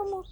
Pamuk.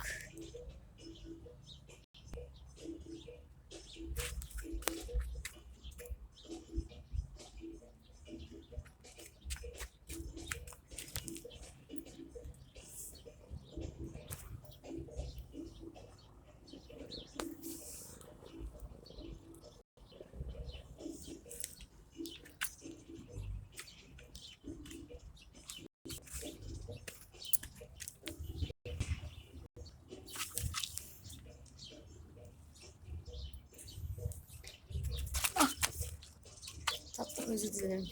Tatlı özür dilerim.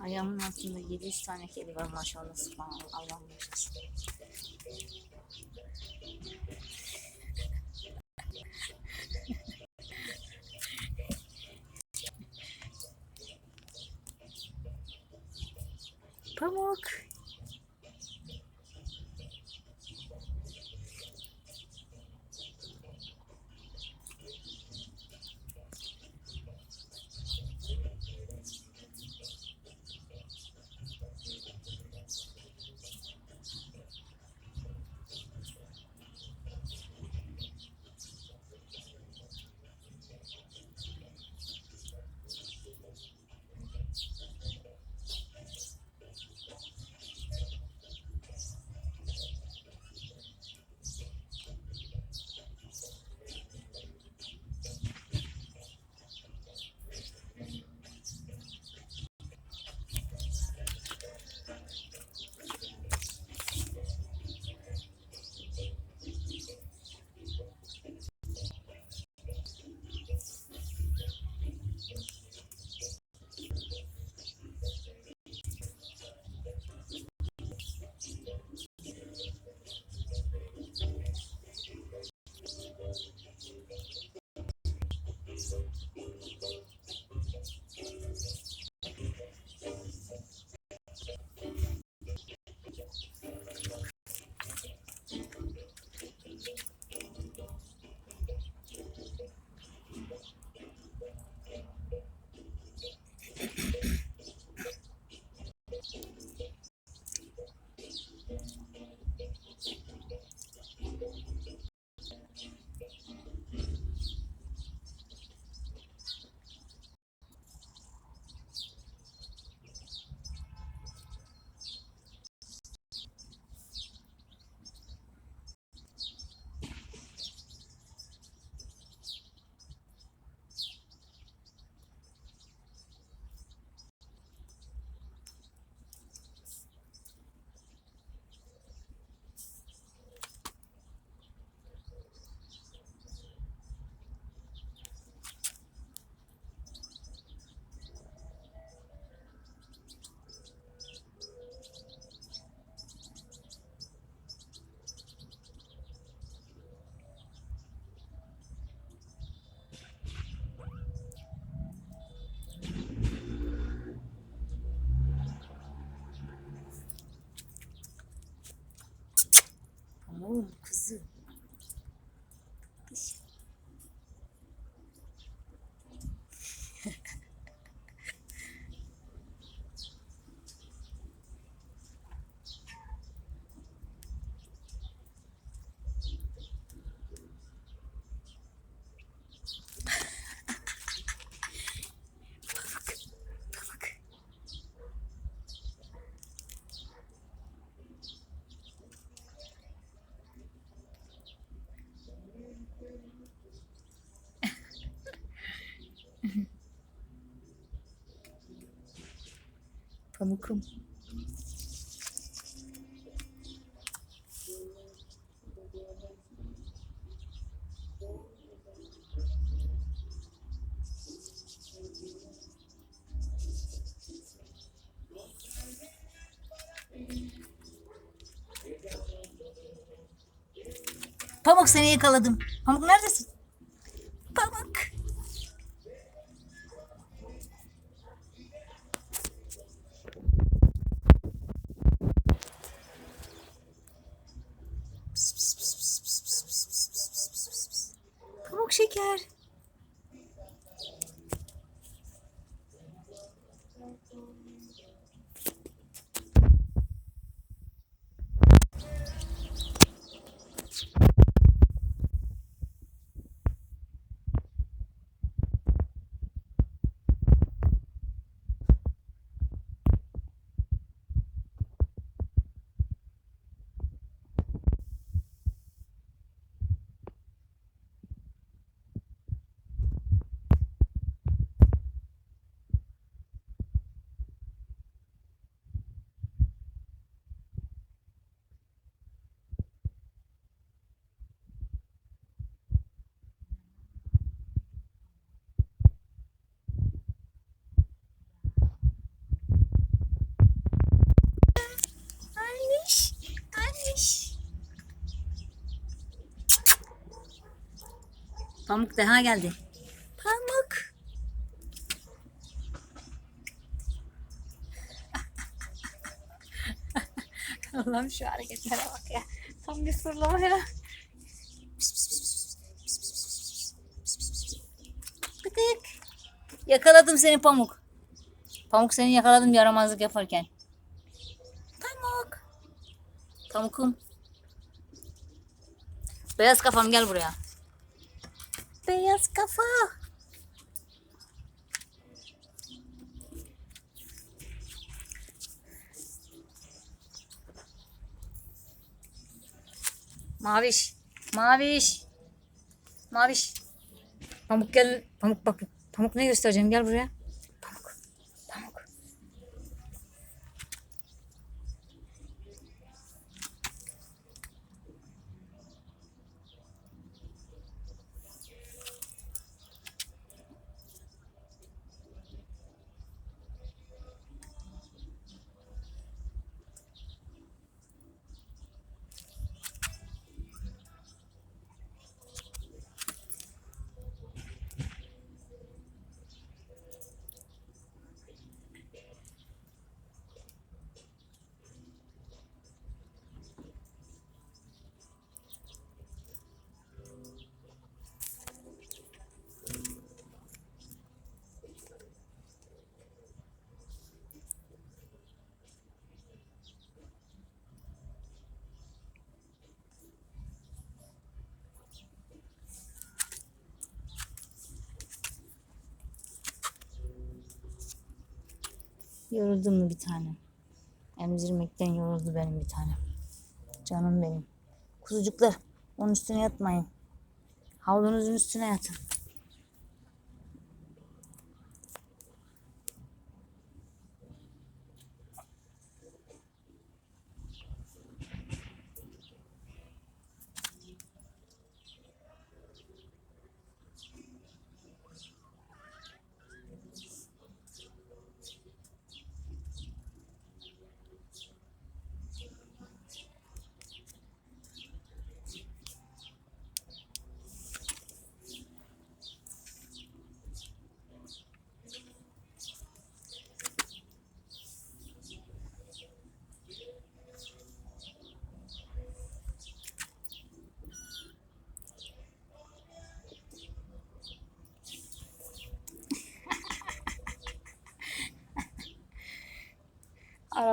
Ayağımın altında 700 tane kedi var maşallah Allah'ım yaşasın. oğlum kızı. Teşekkür Pamukum. Pamuk seni yakaladım. Pamuk neredesin? Şeker. Pamuk daha geldi. Pamuk. Allah'ım şu hareketlere bak ya. Tam bir fırlama ya. Bıdık. Yakaladım seni Pamuk. Pamuk seni yakaladım yaramazlık yaparken. Pamuk. Pamukum. Beyaz kafam gel buraya. Beyaz kafa. Maviş. Maviş. Maviş. Pamuk gel. Pamuk bak. Pamuk ne göstereceğim gel buraya. Yoruldum mu bir tanem? Emzirmekten yoruldu benim bir tanem. Canım benim. Kuzucuklar onun üstüne yatmayın. Havlunuzun üstüne yatın.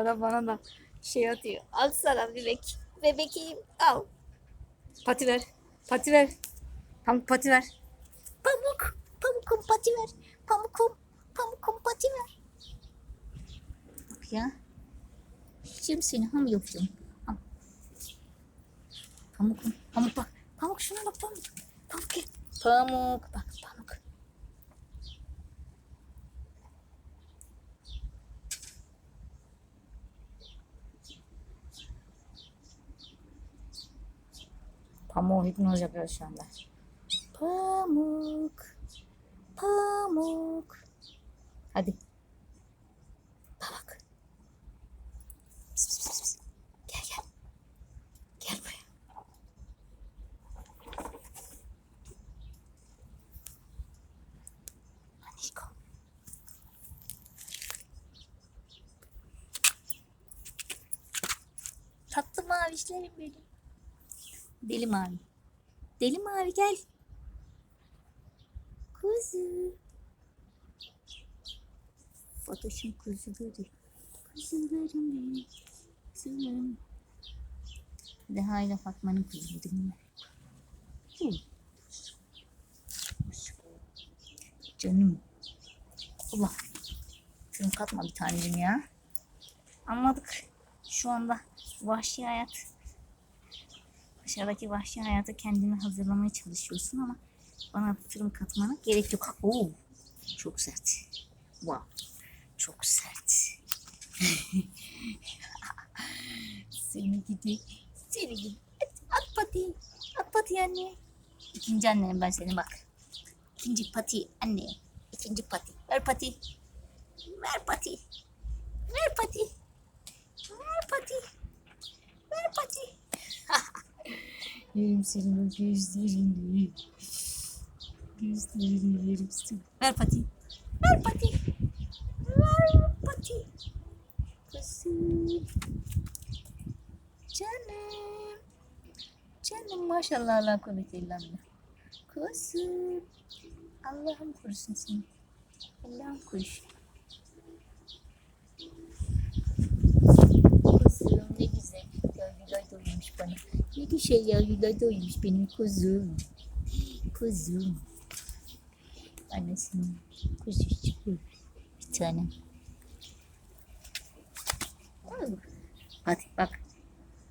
Arada bana da şey atıyor. Al sana bebek. Bebeğim al. Pati ver. Pati ver. Pamuk pati ver. Pamuk. Pamukum pati ver. Pamukum. Pamukum pati ver. Bak ya. Şimdi seni ham yapacağım. Al. Pamukum. Pamuk bak. Pamuk şuna bak pamuk. Pamuk pamuk. Pamuk hipnoz yapıyor şu anda. Pamuk. Pamuk. Hadi. Pamuk. Pıs, pıs, pıs, pıs. Gel gel. Gel buraya. Anişko. Tatlı mavişlerim benim. Deli mavi. Deli mavi gel. Kuzu. Fatoş'un kuzuları. Kuzularım. Kuzularım. Daha ile Fatma'nın kuzuları bunlar. Hı. Canım. Allah. Şunu katma bir tanecim ya. Anladık. Şu anda vahşi hayat Dışarıdaki vahşi hayata kendini hazırlamaya çalışıyorsun ama bana fırın katmana gerek yok. Oo, çok sert. Wow, çok sert. seni gidi, seni gidi. At, at pati, at pati anne. İkinci annem ben senin bak. İkinci pati anne. İkinci pati. Ver pati. Ver pati. Ver pati. Ver pati. Ver pati. Yerim senin o gözlerini. Gözleri verirsin. Ver pati. Ver pati. Ver pati. Kızım. Canım. Canım maşallah Allah kuvveti illa billah. Kızım. Allah'ım korusun seni. Allah'ım korusun. Kuzum ne güzel. Yavrular doymuş bana. Ne güzel yavrular doymuş benim kuzum. Kuzum. Annesinin kuzucuğu. Bir tane. Hadi bak.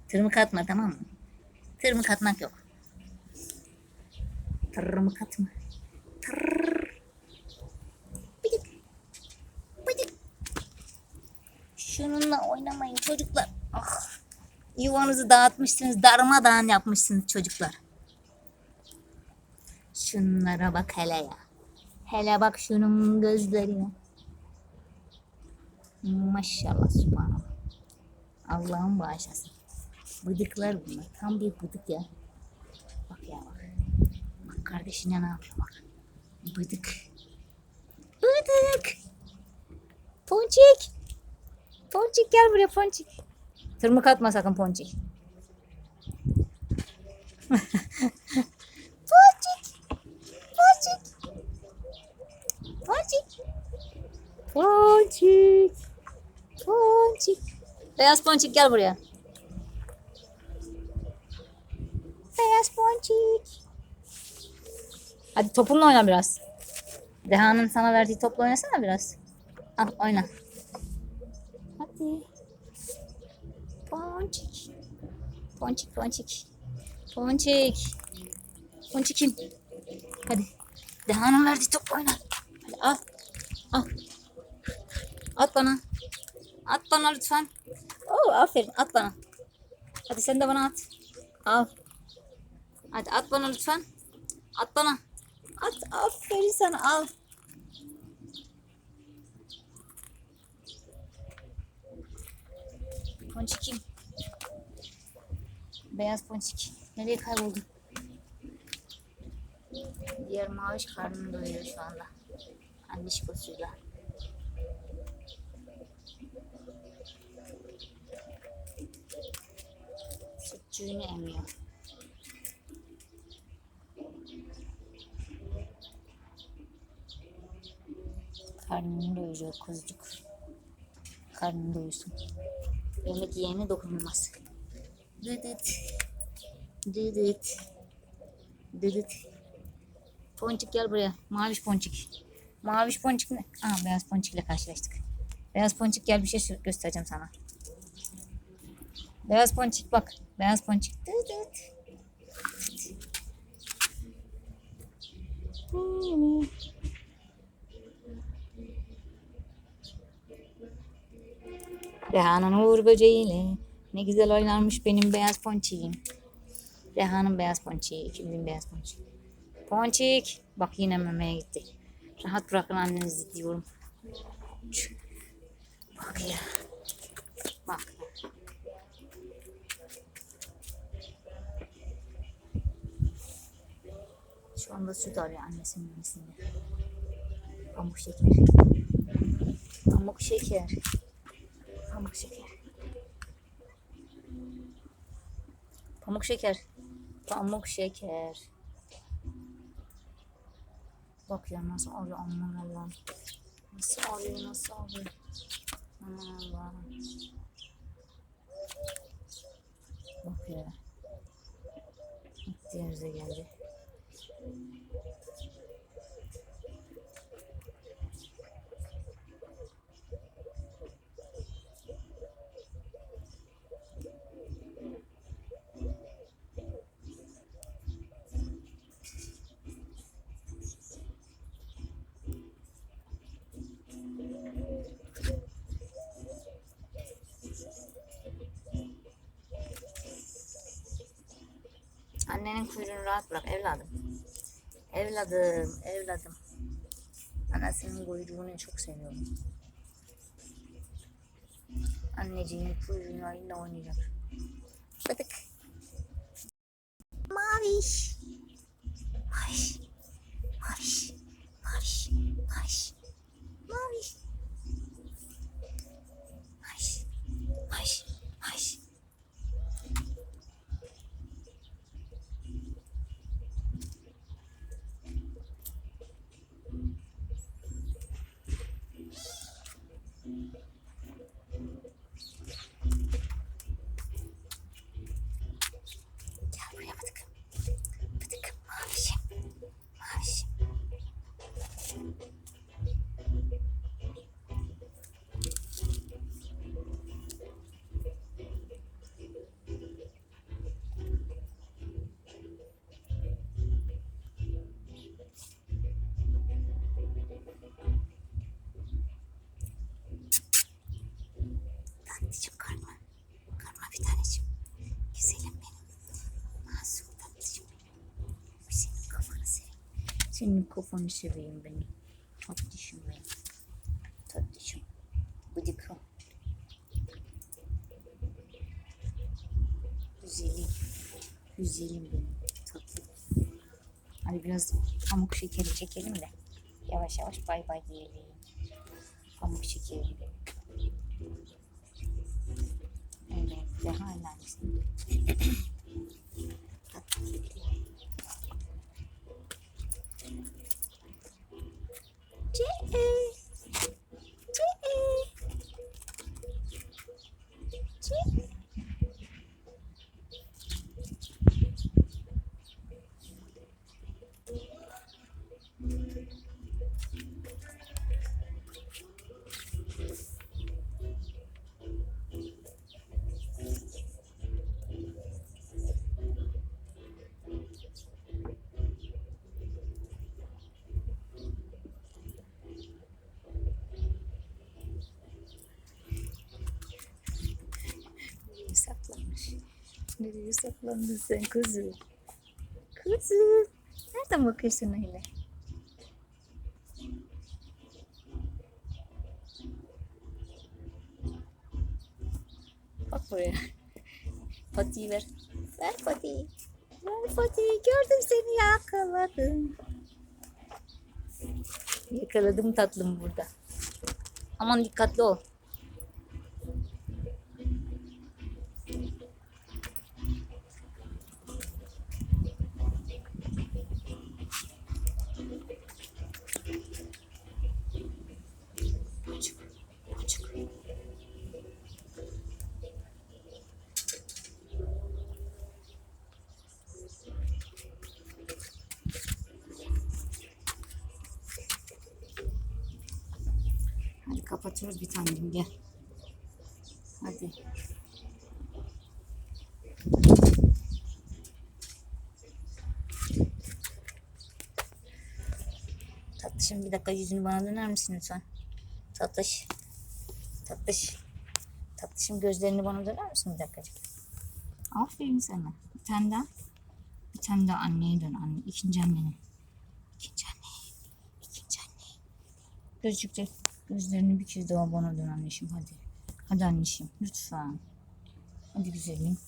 Tırmık atma tamam mı? Tırmık atmak yok. Tırmık atma. Tırr. Şununla oynamayın çocuklar. Ah. Yuvanızı dağıtmışsınız. Darmadağın yapmışsınız çocuklar. Şunlara bak hele ya. Hele bak şunun gözlerine. Maşallah subhanallah. Allah'ım bağışlasın. Bıdıklar bunlar. Tam bir bıdık ya. Bak ya bak. Bak kardeşine ne yapıyor bak. Bıdık. Bıdık. Ponçik. Ponçik gel buraya Ponçik. Tırmık atma sakın Ponçik. Ponçik. Ponçik. Ponçik. Ponçik. Ponçik. Beyaz Ponçik gel buraya. Beyaz Ponçik. Hadi topunla oyna biraz. Deha'nın sana verdiği topla oynasana biraz. Al oyna. Hadi. Ponçik. Ponçik, ponçik. Ponçik. Ponçikim. Hadi. Deha'nın verdiği top oyna. Hadi al. Al. At bana. At bana lütfen. Oo, aferin. At bana. Hadi sen de bana at. Al. Hadi at bana lütfen. At bana. At. Aferin sana. Al. Ponçikim. Beyaz ponçik. Nereye kayboldu? Diğer maviş karnını doyuruyor şu anda. Annişkosuyla. Sütçüğünü emiyor. Karnını doyuruyor kuzucuk. Karnını doyursun. Yemek yiyene dokunulmaz. Dıdıt. Dıdıt. Dıdıt. Ponçik gel buraya. Maviş ponçik. Maviş ponçik ne? Aa beyaz ponçik ile karşılaştık. Beyaz ponçik gel bir şey göstereceğim sana. Beyaz ponçik bak. Beyaz ponçik. Dıdıt. Reha'nın uğur böceğiyle ne güzel oynarmış benim beyaz ponçiğim. Reha'nın beyaz ponçiği, ikimizin beyaz ponçiği. Ponçik. Bak yine memeye gitti. Rahat bırakın annenizi diyorum. Bak ya. Bak. Şu anda süt arıyor annesinin memesinde. Pamuk şeker. Pamuk şeker. Pamuk şeker. Pamuk şeker. Pamuk şeker. Bak ya nasıl arıyor aman Allah'ım. Nasıl arıyor nasıl arıyor. Aman Allah'ım. Bak ya. Diğer bize geldi. Annenin kuyruğunu rahat bırak evladım. Evladım, evladım. Anasının kuyruğunu çok seviyorum. Anneciğimin kuyruğuyla oynayacak. Senin kafanı seveyim benim. Tatlışım benim. Tatlışım. Bıdıkım. Güzelim. Güzelim benim. Tatlı. Hadi biraz pamuk şekeri çekelim de. Yavaş yavaş bay bay diyelim. Pamuk şekeri. Evet. Daha önemlisi. Tatlı. Hey. Nereye saklandın sen kızım? Kızım. Nereden bakıyorsun öyle? Bak buraya. Patiyi ver. Ver patiyi. Ver patiyi. Gördüm seni yakaladım. Yakaladım tatlım burada. Aman dikkatli ol. Açık. Açık. Hadi kapatıyoruz bir tanem gel. Hadi. Tatlışım bir dakika yüzünü bana döner misin lütfen? Tatlış. Tatlış. Tatlışım gözlerini bana döner misin bir dakikacık? Aferin sana. Bir tane daha. Bir tane daha anneye dön anne. İkinci annene. İkinci anne. İkinci anne. Gözcükte gözlerini bir kez daha bana dön anneciğim hadi. Hadi anneciğim lütfen. Hadi güzelim.